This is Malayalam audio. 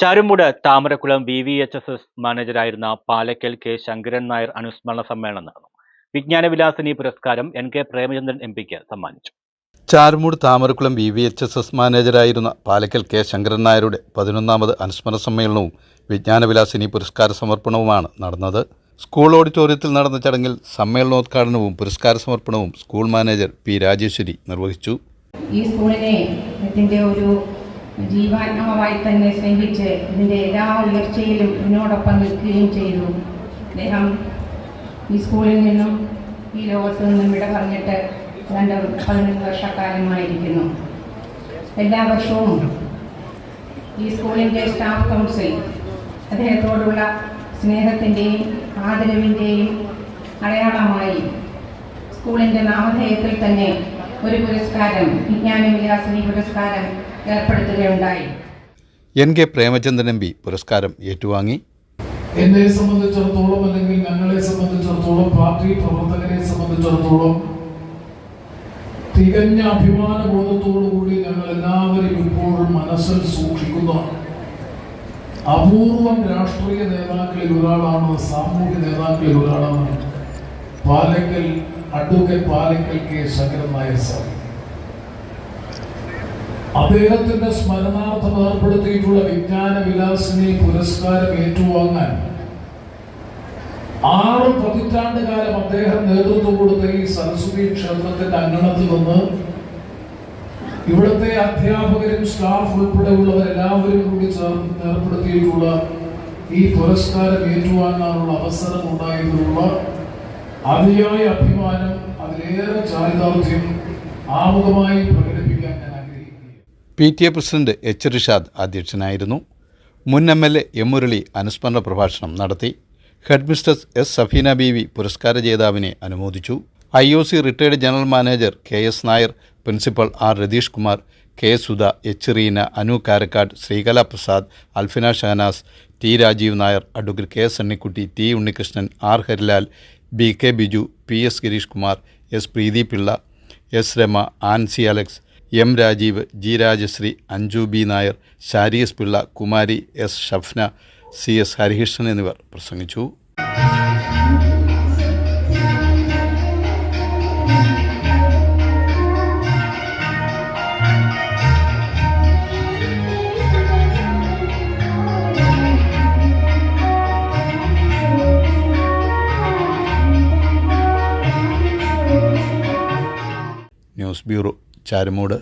Charummood Thamarakulam V V H S S മാനേജരായിരുന്ന Palakkal K Sankaran Nair അനുസ്മരണ സമ്മേളനം നടന്നു. വിജ്ഞാനവിലാസിനി പുരസ്കാരം എൻ കെ പ്രേമചന്ദ്രൻ എം പിക്ക് സമ്മാനിച്ചു. Charummood Thamarakulam V V H S S മാനേജരായിരുന്ന Palakkal K Sankaran നായരുടെ പതിനൊന്നാമത് അനുസ്മരണ സമ്മേളനവും വിജ്ഞാനവിലാസിനി പുരസ്കാര സമർപ്പണവുമാണ് നടന്നത്. സ്കൂൾ ഓഡിറ്റോറിയത്തിൽ നടന്ന ചടങ്ങിൽ സമ്മേളനോദ്ഘാടനവും പുരസ്കാര സമർപ്പണവും സ്കൂൾ മാനേജർ പി രാജേശ്വരി നിർവഹിച്ചു. ഈ സ്കൂളിനെ ഇതിന്റെ ഒരു ജീവാത്മകമായി തന്നെ സ്നേഹിച്ച് ഇതിന്റെ എല്ലാ ഉയർച്ചയിലും എന്നോടൊപ്പം നിൽക്കുകയും ചെയ്തു. അദ്ദേഹം ഈ സ്കൂളിൽ നിന്നും ഈ ലോകത്ത് നിന്നും വിട പറഞ്ഞിട്ട് രണ്ട് പതിനൊന്ന് വർഷക്കാലമായിരിക്കുന്നു. എല്ലാ വർഷവും ഈ സ്കൂളിന്റെ സ്റ്റാഫ് കൗൺസിൽ അദ്ദേഹത്തോടുള്ള സ്നേഹത്തിന്റെയും ആദരവിന്റെയും അടയാളമായി സ്കൂളിന്റെ നാമധേയത്തിൽ തന്നെ ഒരു പുരസ്കാരം വിജ്ഞാന വിലാസിനി പുരസ്കാരം ഏർപ്പെടുത്തുകയുണ്ടായി. N K Premachandran M P പുരസ്കാരം ഏറ്റുവാങ്ങി. എന്നെ സംബന്ധിച്ചിടത്തോളം അല്ലെങ്കിൽ ഞങ്ങളെ സംബന്ധിച്ചിടത്തോളം പാർട്ടി പ്രവർത്തകരെ സംബന്ധിച്ചിടത്തോളം തികഞ്ഞ അഭിമാന ബോധത്തോടുകൂടി ഞങ്ങൾ എല്ലാവരും ഇപ്പോഴും മനസ്സിൽ സൂക്ഷിക്കുന്ന അപൂർവം രാഷ്ട്രീയ നേതാക്കളിൽ ഒരാളാണ് സാമൂഹ്യ നേതാക്കളിൽ ഒരാളാണ് Palakkal advocate Palakkal K Sankaran Nair sir അദ്ദേഹത്തിന്റെ സ്മരണാർത്ഥം ഏർപ്പെടുത്തിയിട്ടുള്ള വിജ്ഞാന വിലാസിനി പുരസ്കാരം ഏറ്റുവാങ്ങാൻ ആറ് പതിറ്റാണ്ട് കാലം അദ്ദേഹം നേതൃത്വം കൊടുത്ത ഈ സരസ്വതി ക്ഷേത്രത്തിന്റെ അങ്കണത്തിൽ നിന്ന് ഇവിടുത്തെ അധ്യാപകരും സ്റ്റാഫ് ഉൾപ്പെടെയുള്ളവരെല്ലാവരും കൂടി ചേർന്ന് ഏർപ്പെടുത്തിയിട്ടുള്ള ഈ പുരസ്കാരം ഏറ്റുവാങ്ങാനുള്ള അവസരം ഉണ്ടായതിലുള്ള അതിയായ അഭിമാനം അതിലേറെ ചാരിതാർത്ഥ്യം ആമുഖമായി പ്രകടിപ്പിക്കാൻ ഞാൻ ആഗ്രഹിക്കുന്നു P T A president H Rishad അധ്യക്ഷനായിരുന്നു. മുൻ M L A M Murali അനുസ്മരണ പ്രഭാഷണം നടത്തി. Headmistress S Safeena Beevi പുരസ്കാര ജേതാവിനെ അനുമോദിച്ചു. I O C retired general manager K S Nair principal R Ratheesh Kumar K Sudha H Reena Anu Karakkad Sreekala Prasad Alfina Shahanas T Rajeev Nair advocate K S Ennikkutty T Unnikrishnan R Harilal B K Biju P S Girish Kumar S Preethi Pillai S Rama Ancy Alex M Rajeev G Rajasree Anju B Nair Shari S Pillai Kumari S Shafna C S Harikrishnan എന്നിവർ പ്രസംഗിച്ചു. News bureau Charummood.